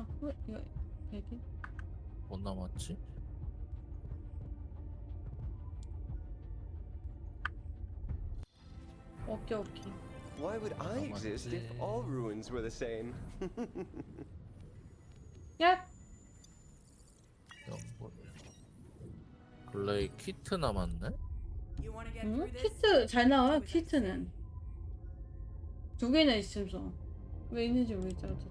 어, 이거 여기 뭐 남았지? 오케이 오케이. Why would I exist if all ruins were the same? 야. 블레이 키트 남았네? 응? 키트 잘 나와요. 키트는 두 개나 있으면서 왜 있는지 모르겠죠. 어쨌든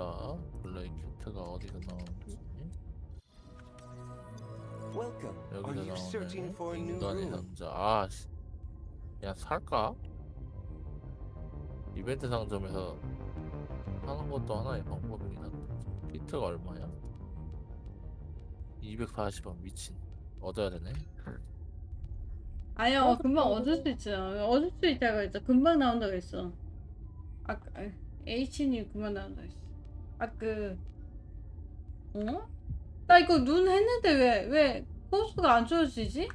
자, 블레이 키트가 어디서 나오는지. Welcome. Are 여기서 you searching for a 나오네. new 인간의 room? 남자. 아, 씨. 그냥 살까? 이벤트 상점에서 하는 것도 하나의 방법이긴 한데. 키트가 얼마야? 240원 미친. 얻어야 되네. 아니요, 금방 얻을 수 있어요. 얻을 수 있다고 했죠. 금방 나온다고 했어. 아까 H님 금방 나온다고 했어. 아 그, 어? 나 이거 눈 했는데 왜왜 코스가 안 좋아지지?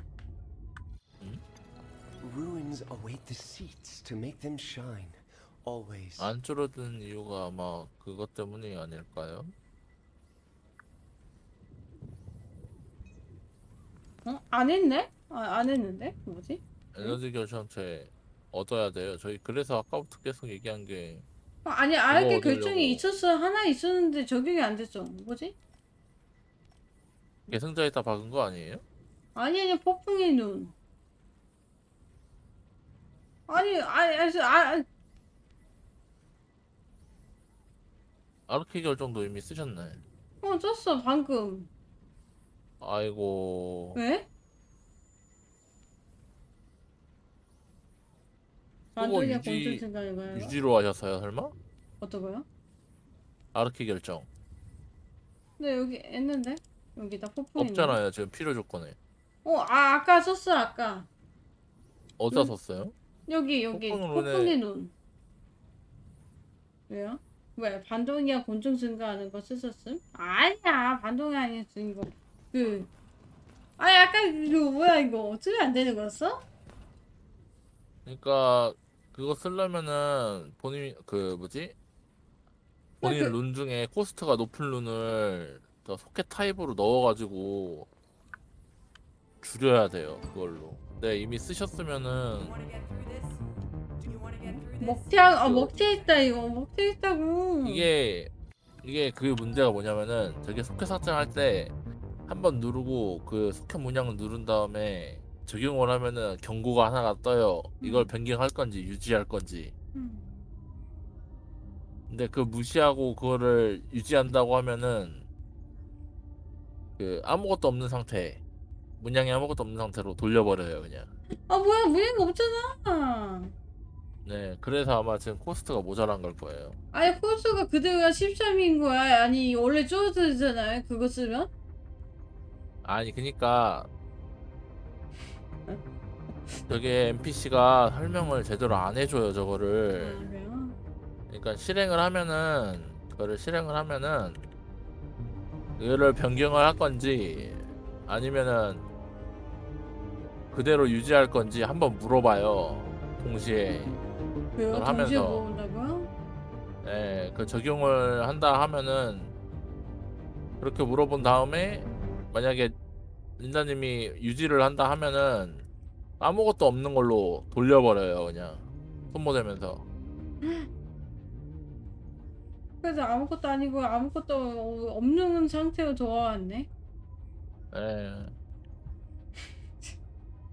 Ruins await the seats to make them shine. Always. 안 줄어든 이유가 아마 그것 때문이 아닐까요? 어? 안 했네? 아, 안 했는데? 뭐지? 에너지 결정체 얻어야 돼요. 저희 그래서 아까부터 계속 얘기한 게 어, 아니 알게 얻으려고. 결정이 있었어. 하나 있었는데 적용이 안 됐어. 뭐지? 계승자에다 박은 거 아니에요? 아니 아니 폭풍의 눈. 아니 아니 아니 아, 아 아르키 결정도 이미 쓰셨네. 어 썼어 방금. 아이고 왜? 그거 유지- 생각인? 유지로 하셨어요 설마? 어떤 거요? 아르키 결정 근데 여기 했는데 여기다 폭풍이 없잖아요 지금 필요 조건에. 어 아 아까 썼어 아까 어디다 응? 썼어요? 여기 여기 폭풍 눈에- 폭풍의 눈. 왜요? 왜 반동이야 곤충 증가하는 거 쓰셨음? 아니야 반동이 아니었어 이거 그 아 약간 이거 뭐야 이거 어떻게 안 되는 거였어? 그러니까 그거 쓰려면은 본인 그 뭐지? 본인 그- 룬 중에 코스트가 높은 룬을 더 소켓 타입으로 넣어가지고 줄여야 돼요 그걸로. 네 이미 쓰셨으면은 먹튀야 아 먹튀 있다 이거 먹튀 있다고 이게 이게 그 문제가 뭐냐면은 저게 소켓 삭제할 때 한 번 누르고 그 소켓 문양을 누른 다음에 적용을 하면은 경고가 하나가 떠요. 이걸 음. 변경할 건지 유지할 건지. 음. 근데 그 무시하고 그거를 유지한다고 하면은 그 아무것도 없는 상태 문양이 아무것도 없는 상태로 돌려버려요 그냥. 아 뭐야 무예가 없잖아 네 그래서 아마 지금 코스트가 모자란 걸 거예요. 아니 코스가 그대로가 13인 거야 아니 원래 줄어들잖아요 그거 쓰면 아니 그니까 저게 NPC가 설명을 제대로 안 해줘요 아 저거를 그래요? 그러니까 실행을 하면은 그거를 실행을 하면은 이거를 변경을 할 건지 아니면은 그대로 유지할 건지 한번 물어봐요 동시에? 그걸 동시에 하면서. 모은다고요? 예, 그 적용을 한다 하면은 그렇게 물어본 다음에 만약에 린다님이 유지를 한다 하면은 아무것도 없는 걸로 돌려버려요 그냥. 손모대면서. 그래서 아무것도 아니고 아무것도 없는 상태로 돌아왔네? 예.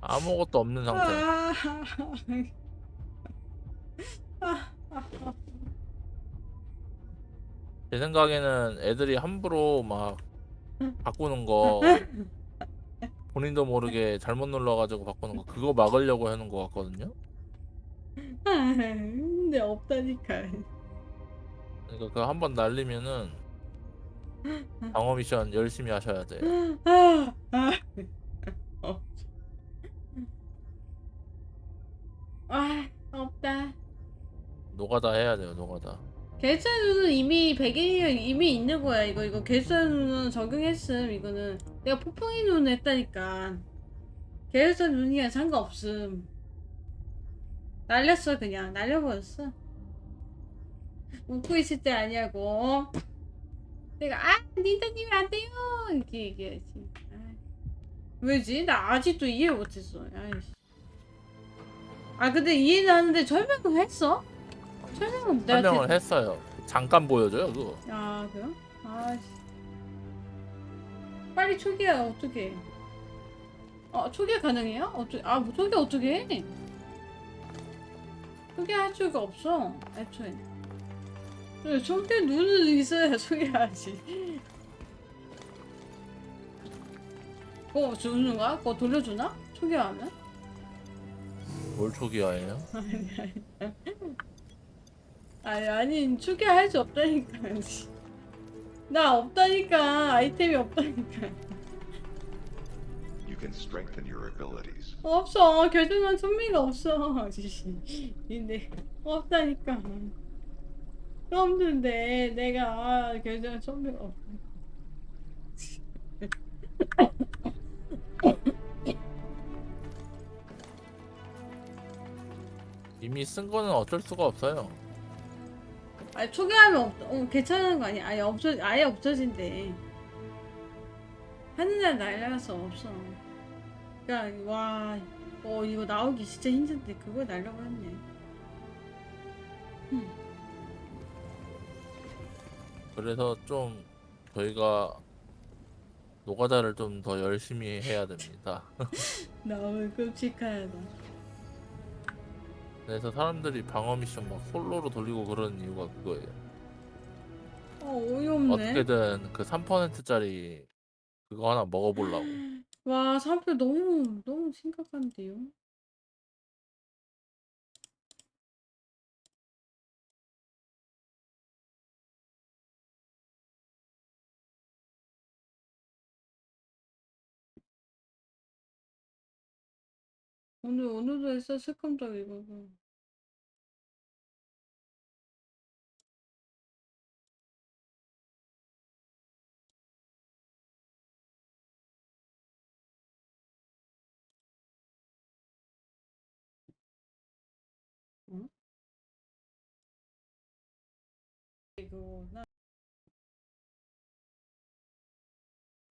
아무것도 없는 상태. 아, 제 생각에는 애들이 함부로 막 바꾸는 거 본인도 모르게 잘못 눌러가지고 바꾸는 거 그거 막으려고 하는 것 같거든요? 근데 없다니까. 그러니까 그거 한 번 날리면은 방어 미션 열심히 하셔야 돼요. 아, 아, 어. 아 없다. 노가다 해야 돼요 노가다 개수는 이미 백일이 이미 있는 거야. 이거 이거 개수는 적용했음 이거는. 내가 폭풍이 눈 했다니까. 개수 눈이야 상관없음. 날렸어 그냥. 날려버렸어. 웃고 있을 때 아니냐고 내가 아 닌자님이 안 돼요! 이렇게 얘기하지. 아이, 왜지? 나 아직도 이해 못했어. 아이씨. 아 근데 이해는 하는데 설명을 했어? 설명은 내가 설명을 대- 했어요. 잠깐 보여줘요 그거. 아 그래요? 아 씨 빨리 초기화 어떻게 어 초기화 가능해요? 어떻게 아뭐 초기화 어떻게 해? 초기화할 수가 없어 애초에 그래, 초기화 눈은 있어야 초기화하지 그거 주는 거야? 그거 돌려주나? 초기화하면? 뭘 초기화해요? 아니 아니 초기화할 수 없다니까 나 없다니까. 아이템이 없다니까 You can strengthen your abilities. 없어. 결정한 선미가 없어. 근데 없다니까. 없는데 내가 결정한 선미가 없어 이미 쓴 거는 어쩔 수가 없어요. 아니 초기화하면 없, 어, 괜찮은 거 아니야? 아예 없어 아예 없어진대. 하늘날 날라서 없어. 그니까 와 어, 이거 나오기 진짜 힘든데 그걸 날려버렸네. 그래서 좀 저희가 노가다를 좀 더 열심히 해야 됩니다. 너무 끔찍하다 그래서 사람들이 방어 미션 막 솔로로 돌리고 그러는 이유가 그거예요. 어 어이없네 어떻게든 그 3%짜리 그거 하나 먹어보려고. 와, 사표 너무 너무 심각한데요. 오늘 오늘도 했어 스컴적 이거. 이거 나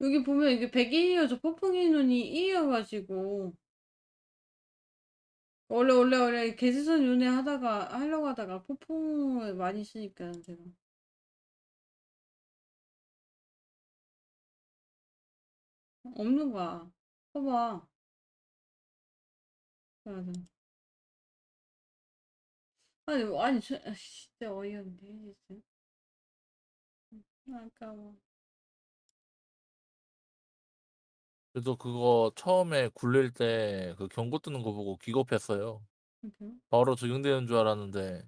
여기 보면 이게 100일이어서 폭풍의 눈이 1이어가지고 원래 원래 원래 개수선 윤회 하다가 하려고 하다가 폭풍을 많이 쓰니까 제가 없는 거야. 봐봐. 맞아. 아니 아니 저 아, 진짜 어이없네 진짜. 아까워. 그래서 그거 처음에 굴릴 때 그 경고 뜨는 거 보고 기겁했어요. 바로 적용되는 줄 알았는데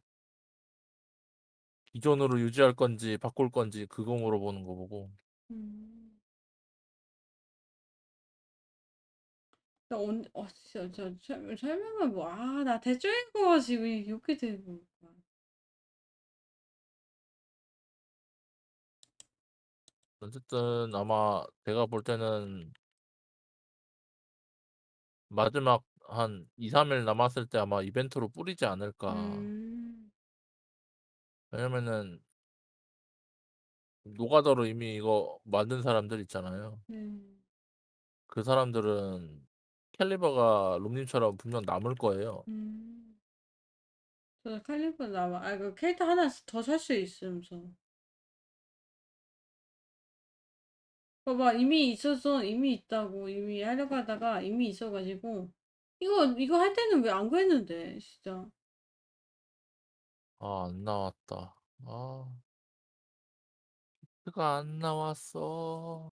기존으로 유지할 건지 바꿀 건지 그거 물어보는 거 보고 음. 나 온, 어, 진짜, 저, 설- 설명을 뭐, 아, 나 대충 읽어가지고 이렇게 되고. 어쨌든 아마 제가 볼 때는 마지막 한 2, 3일 남았을 때 아마 이벤트로 뿌리지 않을까. 음, 왜냐면은 노가다로 이미 이거 만든 사람들 있잖아요. 네. 그 사람들은 캘리버가 롬님처럼 분명 남을 거예요. 음. 저 칼리버 나와. 아, 그 캐릭터 하나 더 살 수 있으면 봐봐, 이미 있어서, 이미 있다고, 이미 하려고 하다가 이미 있어가지고. 이거, 이거 할 때는 왜안 구했는데, 진짜. 아, 안 나왔다. 아, 그가 안 나왔어.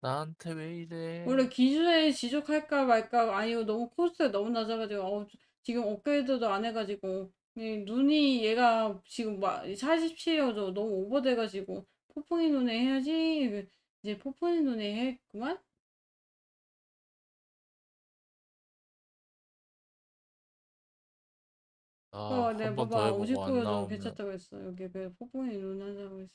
나한테 왜 이래? 원래 기준에 지속할까 말까 아니고 너무 코스가 너무 낮아가지고 어, 지금 업그레이드도 안 해가지고 이 눈이 얘가 지금 막 47이어서 너무 오버돼가지고 폭풍이 눈에 해야지 이제 폭풍이 눈에 했구만? 아, 어, 내가 한번 더 봐봐 해보고 안 59도 나오면 괜찮다고 했어. 여기 그 폭풍이 눈 한다고 했어.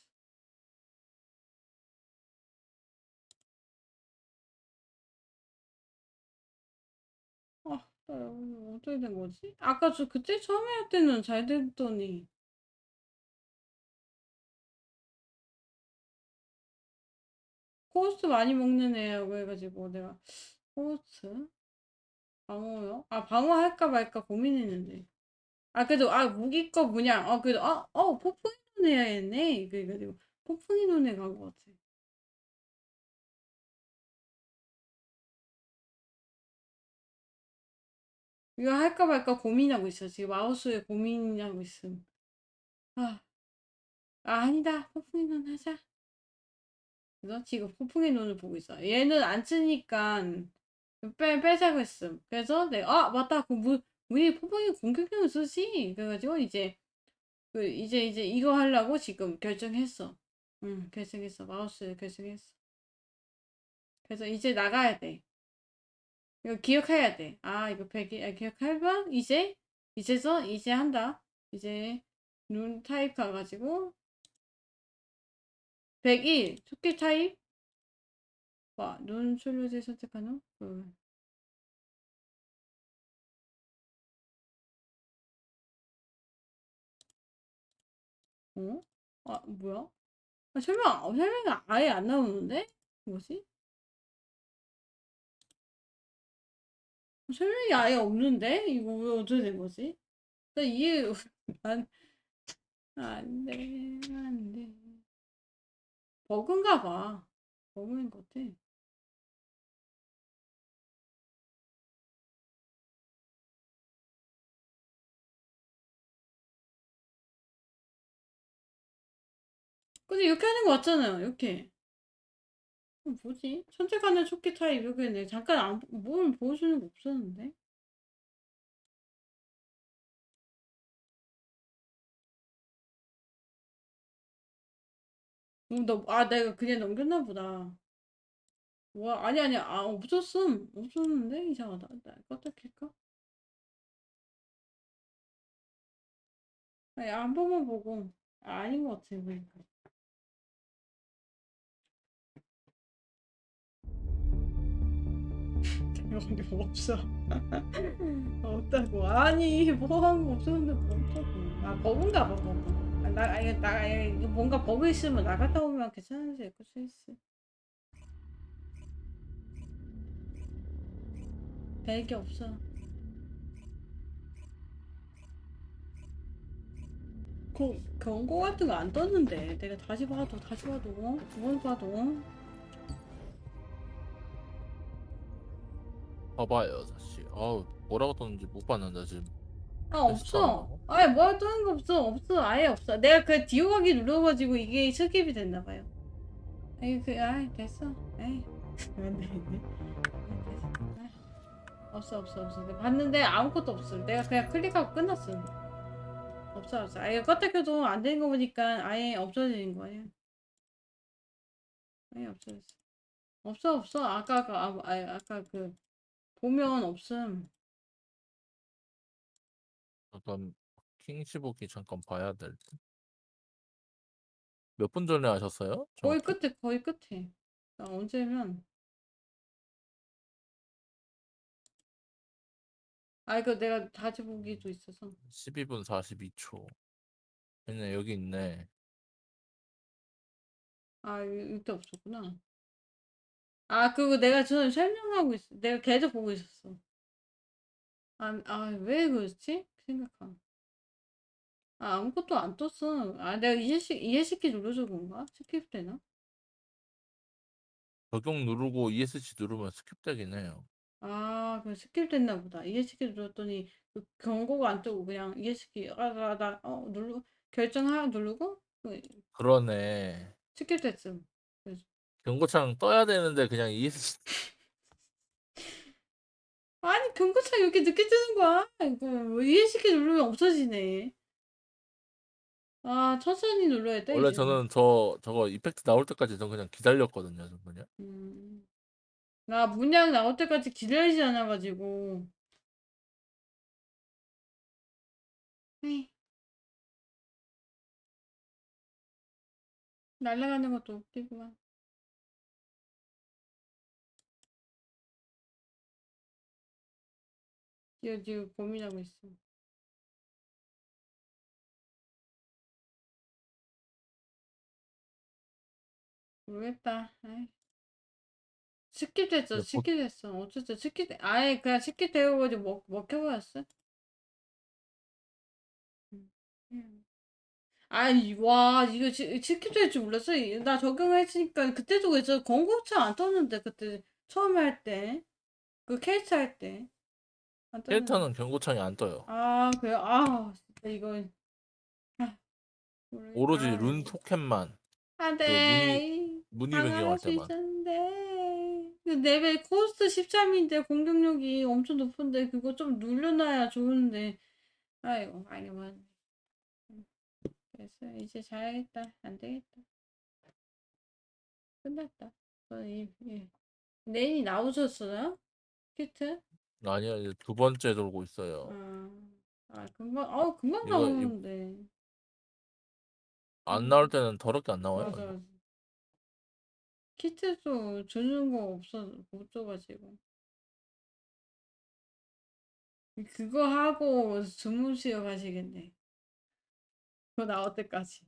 아 어, 어떻게 된 거지? 아까 저 그때 처음에 할 때는 잘 됐더니 코스트 많이 먹는 애라고 해가지고 내가 코스트? 방어요? 아 방어 할까 말까 고민했는데. 아 그래도 아 무기 거 뭐냐? 아 그래도 아어 폭풍이 눈 해야겠네. 그래가지고 폭풍이 눈에 간것 같아. 이거 할까 말까 고민하고 있어. 지금 마우스에 고민하고 있음. 아, 아 아니다. 폭풍이 눈 하자 그래서 지금 폭풍의 눈을 보고 있어 얘는 안 쓰니까 빼, 빼자고 했음. 그래서 내가, 아, 맞다. 그 무, 우리 포봉이 공격력을 쓰지. 그래가지고 이제, 그, 이제, 이제 이거 하려고 지금 결정했어. 응, 결정했어. 마우스 결정했어. 그래서 이제 나가야 돼. 이거 기억해야 돼. 아, 이거 배기, 아, 기억하면 이제, 이제서, 이제 한다. 이제, 눈 타입 가가지고, 101, 토끼 타입, 와, 눈 출력제 선택하는? 그. 어? 아, 뭐야? 아, 설명, 어, 설명이 아예 안 나오는데? 뭐지? 어, 설명이 아예 없는데? 이거 왜 어떻게 된 거지? 나 이해, 안, 안 돼, 안 돼. 버그인가 봐. 버그인 것 같아. 근데 이렇게 하는 거 맞잖아요. 이렇게. 어, 뭐지? 선택하는 초기 타입 여기 네 잠깐 안, 뭘 보여주는 거 없었는데? 어, 나, 아, 내가 그냥 넘겼나 보다. 와, 아니, 아니, 아, 없었음. 없었는데? 이상하다. 나 껐다 킬까? 아니, 한 번만 보고. 아, 아닌 것 같아, 보니까. 여기 없어. 없다고. 아니, 뭐 한 거 없었는데 뭐 없다고. 아, 버그인가 봐, 버그. 아, 나, 아니, 나, 이거 뭔가 버그 있으면 나갔다 오면 괜찮은지 수 있어. 별게 없어. 그 경고 같은 거 안 떴는데 내가 다시 봐도 다시 봐도 두 번 봐도 봐봐요 다시. 아우 뭐라고 떴는지 못 봤는데 지금. 아 없어. 아예 뭐야 뜨는 거 없어. 없어. 아예 없어. 내가 그 디오 가기 눌러가지고 이게 스킵이 됐나 봐요. 에이 그 아이 됐어. 에이 안 되겠네. 아이, 없어 없어 없어. 봤는데 아무것도 없어. 내가 그냥 클릭하고 끝났어. 없어 없어. 아예 껐다 켜도 안 되는 거 보니까 아예 없어지는 거예요. 아예 없어졌어. 없어 없어. 아까 아까 아, 아, 아까 그 보면 없음. 잠깐 킹 15기 잠깐 봐야 될 듯. 몇 분 전에 하셨어요? 거의 정확히? 끝에 거의 끝에 나 언제면 아 이거 내가 다시 보기도 있어서 12분 42초. 있네 여기 있네. 아 이- 이때 없었구나 아 그거 내가 저는 설명하고 있어 내가 계속 보고 있었어 아 아 왜 그렇지 생각함 아 아무것도 안 떴어 아 내가 이해시 이해시키 눌러서 그런가 스킵 되나 적용 누르고 ESC 누르면 스킵되긴 해요. 아, 그 스킵 됐나 보다. 이해시키 눌렀더니 그 경고가 안 뜨고 그냥 이해시키 아 나 나 어 누르 결정하 누르고 그 그러네. 스킵 됐음. 경고창 떠야 되는데 그냥 ESC 아니 경고창 이렇게 늦게 뜨는 거야. 이거 이해시키 누르면 없어지네. 아 천천히 눌러야 돼. 원래 이제. 저는 저 저거 이펙트 나올 때까지 전 그냥 기다렸거든요. 저 그냥. 음. 나 문양 나올 때까지 기다리지 않아가지고. 에이. 날아가는 것도 웃기구만. 이거 지금 고민하고 있어. 모르겠다. 아이. 스킵됐어, 근데 보- 스킵됐어. 어쨌든 스킵, 아예 그냥 스킵되어가지고 먹, 먹혀버렸어. 음. 음. 아니, 와, 이거 지- 스킵될 줄 몰랐어. 이- 나 적용했으니까 그때도 그래서 권고창 안 떴는데, 그때 처음에 할 때. 그 캐릭터 할 때. 안 떴는데. 캐릭터는 경고창이 안 떠요. 아, 그래요? 아, 진짜 이거. 아, 모르겠- 오로지 아, 룬 토캔만 안 그 돼. 방어할 변경할 수 때만. 있었는데. 그 레벨 코스트 13인데 공격력이 엄청 높은데 그거 좀 눌려놔야 좋은데. 아이고, 많이 많네. 그래서 이제 자야겠다. 안 되겠다. 끝났다. 어, 이, 이. 내일이 나오셨어요? 키트? 아니요 이제 두 번째 돌고 있어요. 아, 아 금방, 어, 금방 이거- 이거- 나오는데. 안 나올 때는 더럽게 안 나와요. 맞아. 맞아. 키트도 주는 거 없어 못 줘가지고 그거 하고 주무시러 가시겠네. 그거 나올 때까지.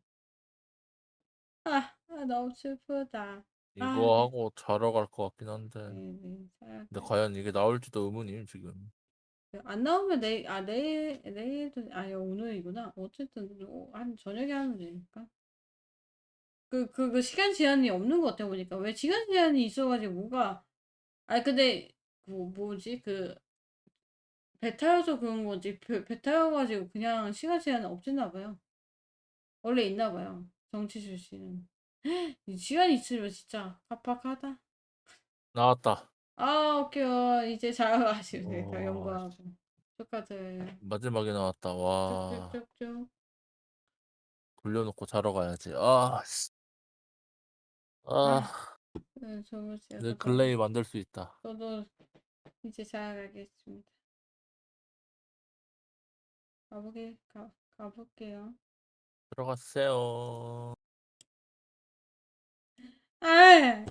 아, 아 너무 슬프다. 이거 아. 하고 자러 갈 것 같긴 한데. 네네. 잘 근데 과연 이게 나올지도 의문임 지금. 안 나오면 내일 아 내일 내일도 아니 오늘이구나. 어쨌든 오- 한 저녁에 하면 되니까. 그 그 그 시간 제한이 없는 것 같아 보니까 왜 시간 제한이 있어가지고 뭐가 아니 근데 뭐 뭐지 그 베타여서 그런 거지 베, 베타여가지고 그냥 시간 제한 없었나 봐요. 원래 있나 봐요. 정치 출신은 이 시간 있으면 진짜 팍팍하다. 나왔다. 아 오케이 이제 잘 가시면 되겠다 와, 연구하고 축하드려요. 마지막에 나왔다. 와 쭉쭉쭉쭉. 돌려놓고 자러 가야지. 아, 씨. 아, 네, 주무세요. 내 저도- 글레이 만들 수 있다. 저도 이제 잘 가겠습니다. 가보게 가 가볼게요. 들어가세요. 아, 아,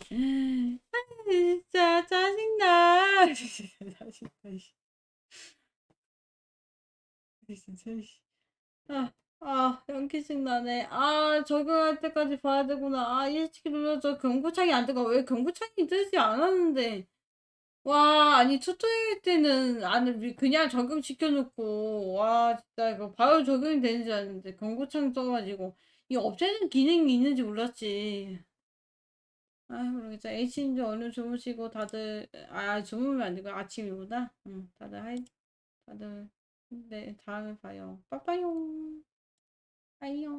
진짜 짜증나. 진짜 짜증나. 씨. 진짜. 씨. 아, 아, 연기증 나네. 아, 적용할 때까지 봐야 되구나. 아, 일찍 눌러줘. 경고창이 안 뜨고 왜 경고창이 뜨지 않았는데. 와, 아니 투토일 때는 안 그냥 적용시켜 놓고 와, 진짜 이거 바로 적용이 되는 줄 알았는데 경고창 떠가지고 이 없애는 기능이 있는지 몰랐지. 아, 모르겠어. H님도 얼른 주무시고 다들 아 주무면 안 되고 아침이구나. 응, 다들 하이 다들 네 다음에 봐요. 빠빠용. 哎呦。